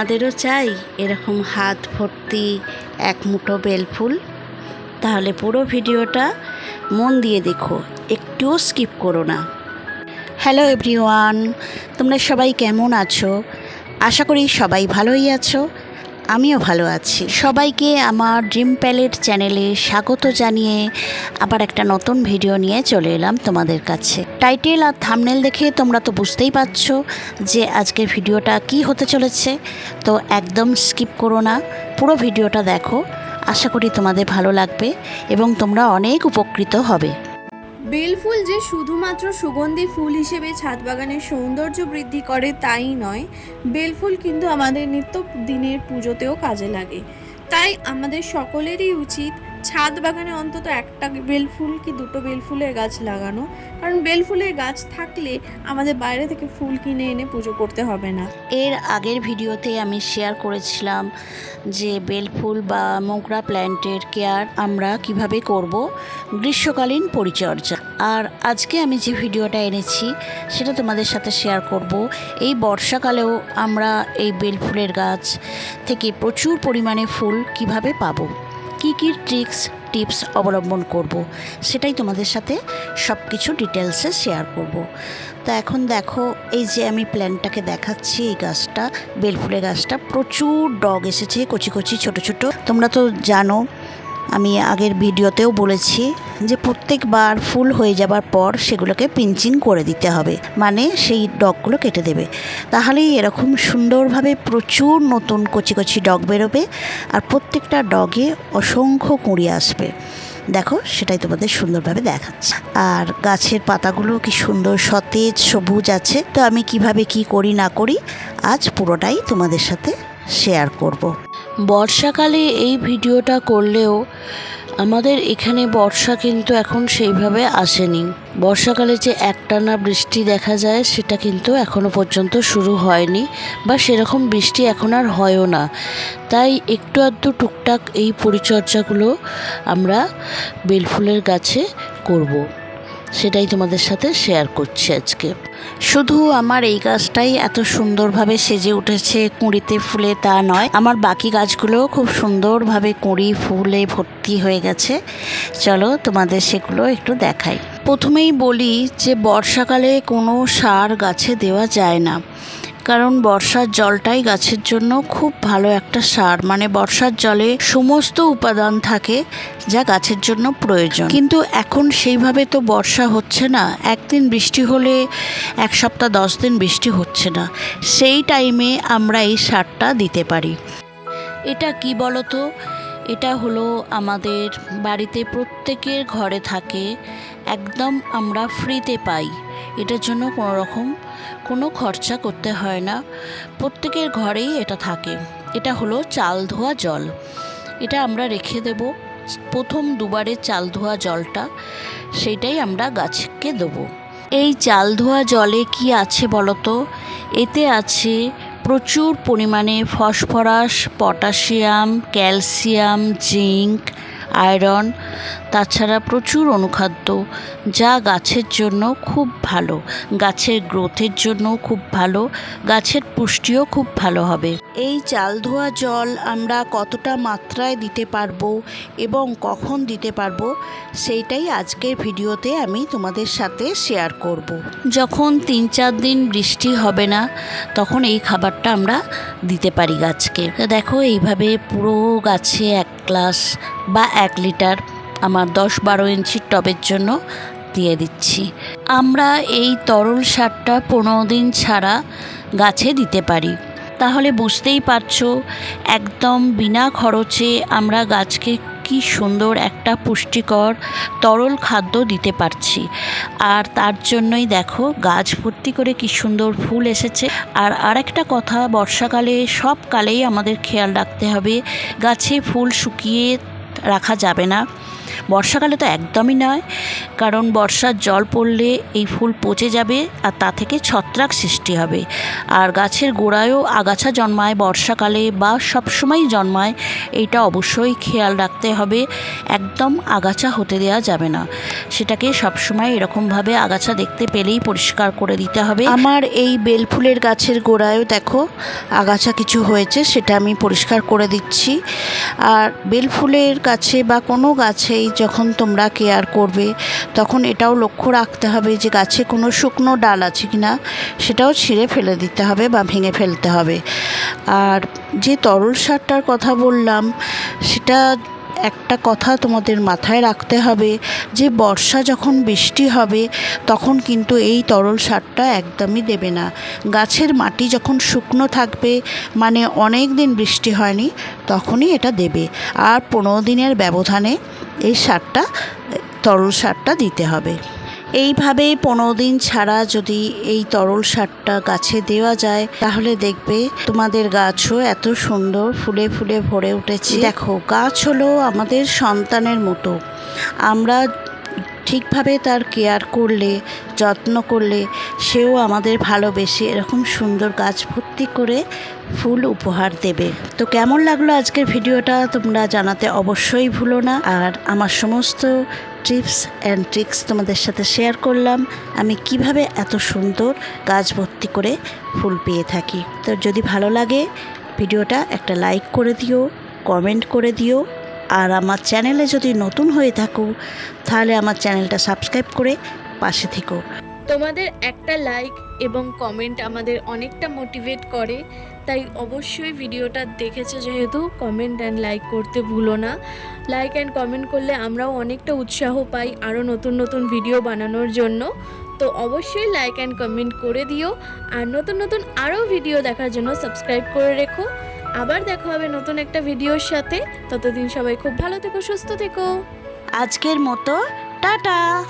তোমাদেরও চাই এরকম হাত ভর্তি এক মুঠো বেলফুল তাহলে পুরো ভিডিওটা মন দিয়ে দেখো, একটুও স্কিপ করো না। হ্যালো এভরিওয়ান, তোমরা সবাই কেমন আছো? আশা করি সবাই ভালোই আছো। আমিও ভালো আছি। সবাইকে আমার ড্রিম প্যালেট চ্যানেলে স্বাগত জানিয়ে আবার একটা নতুন ভিডিও নিয়ে চলে এলাম তোমাদের কাছে। টাইটেল আর থামনেল দেখে তোমরা তো বুঝতেই পারছ যে আজকের ভিডিওটা কি হতে চলেছে। তো একদম স্কিপ করো না, পুরো ভিডিওটা দেখো। আশা করি তোমাদের ভালো লাগবে এবং তোমরা অনেক উপকৃত হবে। বেলফুল যে শুধুমাত্র সুগন্ধি ফুল হিসেবে ছাদ বাগানের সৌন্দর্য বৃদ্ধি করে তাই নয় বেলফুল কিন্তু আমাদের নিত্য দিনের পুজোতেও কাজে লাগে। তাই আমাদের সকলেরই উচিত ছাদ বাগানে অন্তত একটা বেলফুল কি দুটো বেলফুলের গাছ লাগানো? কারণ বেলফুলের গাছ থাকলে আমাদের বাইরে থেকে ফুল কিনে এনে পুজো করতে হবে না। এর আগের ভিডিওতে আমি শেয়ার করেছিলাম যে বেলফুল বা মোগরা প্ল্যান্টের কেয়ার আমরা কীভাবে করব, গ্রীষ্মকালীন পরিচর্যা। আর আজকে আমি যে ভিডিওটা এনেছি, সেটা তোমাদের সাথে শেয়ার করব। এই বর্ষাকালেও আমরা এই বেলফুলের গাছ থেকে প্রচুর পরিমাণে ফুল কীভাবে পাবো। কী কী ট্রিক্স টিপস অবলম্বন করব, সেটাই তোমাদের সাথে সব কিছু ডিটেলসে শেয়ার করব। তা এখন দেখো, এই যে আমি প্ল্যানটাকে দেখাচ্ছি, এই গাছটা, বেলফুলের গাছটা, প্রচুর ডগ এসেছে, কচি কচি, ছোট ছোট। তোমরা তো জানো আমি আগের ভিডিওতেও বলেছি যে প্রত্যেকবার ফুল হয়ে যাবার পর সেগুলোকে পিঞ্চিং করে দিতে হবে। মানে সেই ডগগুলো কেটে দেবে। তাহলেই এরকম সুন্দরভাবে প্রচুর নতুন কচি কচি ডগ বেরোবে আর প্রত্যেকটা ডগে অসংখ্য কুঁড়ি আসবে। দেখো, সেটাই তোমাদের সুন্দরভাবে দেখাচ্ছে। আর গাছের পাতাগুলো কি সুন্দর সতেজ সবুজ আছে। তো আমি কীভাবে কি করি না করি, আজ পুরোটাই তোমাদের সাথে শেয়ার করব। বর্ষাকালে এই ভিডিওটা করলেও আমাদের এখানে বর্ষা কিন্তু এখন সেইভাবে আসেনি বর্ষাকালে যে একটানা বৃষ্টি দেখা যায়, সেটা কিন্তু এখনও পর্যন্ত শুরু হয়নি বা সেরকম বৃষ্টি এখন আর হয়ও না তাই একটু আধটু টুকটাক এই পরিচর্যাগুলো আমরা বেলফুলের গাছে করব। সেটাই তোমাদের সাথে শেয়ার করছি আজকে। শুধু আমার এই গাছটাই এত সুন্দরভাবে সেজে উঠেছে কুঁড়িতে ফুলে তা নয়, আমার বাকি গাছগুলোও খুব সুন্দরভাবে কুঁড়ি ফুলে ভর্তি হয়ে গেছে। চলো তোমাদের সেগুলো একটু দেখাই। প্রথমেই বলি যে বর্ষাকালে কোনো সার গাছে দেওয়া যায় না। কারণ বর্ষার জলটাই গাছের জন্য খুব ভালো একটা সার। মানে বর্ষার জলে সমস্ত উপাদান থাকে যা গাছের জন্য প্রয়োজন। কিন্তু এখন সেইভাবে তো বর্ষা হচ্ছে না। একদিন বৃষ্টি হলে এক সপ্তাহ, দশ দিন বৃষ্টি হচ্ছে না। সেই টাইমে আমরা এই সারটা দিতে পারি। এটা কি বলতো? এটা হলো আমাদের বাড়িতে প্রত্যেকের ঘরে থাকে। একদম আমরা ফ্রিতে পাই। এটার জন্য কোনো রকম কোনো খরচা করতে হয় না। প্রত্যেকের ঘরেই এটা থাকে। এটা হলো চাল ধোয়া জল। এটা আমরা রেখে দেব। প্রথম দুবারে চাল ধোয়া জলটা সেটাই আমরা গাছকে দেবো। এই চাল ধোয়া জলে কি আছে বলতো? এতে আছে প্রচুর পরিমাণে phosphorus, potassium, calcium, zinc iron, তাছাড়া প্রচুর অনুখাদ্য, যা গাছের জন্য খুব ভালো, গাছের গ্রোথের জন্য খুব ভালো, গাছের পুষ্টিও খুব ভালো হবে এই চাল ধোয়া জল আমরা কতটা মাত্রায় দিতে পারব এবং কখন দিতে পারব, সেইটাই আজকের ভিডিওতে আমি তোমাদের সাথে শেয়ার করব। যখন তিন চার দিন বৃষ্টি হবে না, তখন এই খাবারটা আমরা দিতে পারি গাছকে দেখো, এইভাবে পুরো গাছে এক গ্লাস বা এক লিটার আমার দশ বারো ইঞ্চির টবের জন্য দিয়ে দিচ্ছি। আমরা এই তরল সারটা পনেরো দিন ছাড়া গাছে দিতে পারি। তাহলে বুঝতেই পারছ, একদম বিনা খরচে আমরা গাছকে কি সুন্দর একটা পুষ্টিকর, তরল খাদ্য দিতে পারছি। আর তার জন্যই দেখো, গাছ ভর্তি করে কি সুন্দর ফুল এসেছে। আর আরেকটা কথা, বর্ষাকালে সব কালেই আমাদের খেয়াল রাখতে হবে, গাছে ফুল শুকিয়ে রাখা যাবে না। বর্ষাকালে তো একদমই নয়। কারণ বর্ষার জল পড়লে এই ফুল পচে যাবে আর তা থেকে ছত্রাক সৃষ্টি হবে। আর গাছের গোড়ায়ও আগাছা জন্মায় বর্ষাকালে বা সবসময় জন্মায়, এইটা অবশ্যই খেয়াল রাখতে হবে। একদম আগাছা হতে দেওয়া যাবে না। সেটাকে সবসময় এরকমভাবে আগাছা দেখতে পেলেই পরিষ্কার করে দিতে হবে। আমার এই বেল ফুলের গাছের গোড়ায়ও দেখো, আগাছা কিছু হয়েছে, সেটা আমি পরিষ্কার করে দিচ্ছি। আর বেল ফুলের গাছে বা কোনো গাছেই যখন তোমরা কেয়ার করবে তখন এটাও লক্ষ্য রাখতে হবে যে গাছে কোনো শুকনো ডাল আছে কি না, সেটাও ছিঁড়ে ফেলে দিতে হবে বা ভেঙে ফেলতে হবে। আর যে তরল সারটার কথা বললাম, সেটা একটা কথা তোমাদের মাথায় রাখতে হবে যে বর্ষা যখন বৃষ্টি হবে, তখন কিন্তু এই তরল সারটা একদমই দেবে না। গাছের মাটি যখন শুকনো থাকবে মানে অনেক দিন বৃষ্টি হয়নি, তখনই এটা দেবে। আর পনেরো দিনের ব্যবধানে এই সারটা তরল সারটা দিতে হবে। এইভাবে পনেরো দিন ছাড়া যদি এই তরল সারটা গাছে দেওয়া যায়, তাহলে দেখবে তোমাদের গাছও এত সুন্দর ফুলে ফুলে ভরে উঠেছে। দেখো, গাছ হলো আমাদের সন্তানের মতো। আমরা ঠিকভাবে তার কেয়ার করলে, যত্ন করলে, সেও আমাদের ভালোবেসে এরকম সুন্দর গাছ ভর্তি করে ফুল উপহার দেবে। তো কেমন লাগল আজকের ভিডিওটা তোমরা জানাতে অবশ্যই ভুলো না। আর আমার সমস্ত টিপস অ্যান্ড ট্রিক্স তোমাদের সাথে শেয়ার করলাম। আমি কীভাবে এত সুন্দর গাছ ভর্তি করে ফুল পেয়ে থাকি। তো যদি ভালো লাগে ভিডিওটা একটা লাইক করে দিও, কমেন্ট করে দিও। আর আমার চ্যানেলে যদি নতুন হয়ে থাকো, তাহলে আমার চ্যানেলটা সাবস্ক্রাইব করে পাশে থেকো। তোমাদের একটা লাইক এবং কমেন্ট আমাদের অনেকটা মোটিভেট করে, তাই অবশ্যই ভিডিওটা দেখেছ যেহেতু, কমেন্ট অ্যান্ড লাইক করতে ভুলো না। লাইক অ্যান্ড কমেন্ট করলে আমরাও অনেকটা উৎসাহ পাই আরও নতুন নতুন ভিডিও বানানোর জন্য। তো অবশ্যই লাইক অ্যান্ড কমেন্ট করে দিও। আর নতুন নতুন আরও ভিডিও দেখার জন্য সাবস্ক্রাইব করে রেখো। আবার দেখা হবে নতুন একটা ভিডিওর সাথে। ততদিন সবাই খুব ভালো থেকো, সুস্থ থেকো। আজকের মতো, টাটা।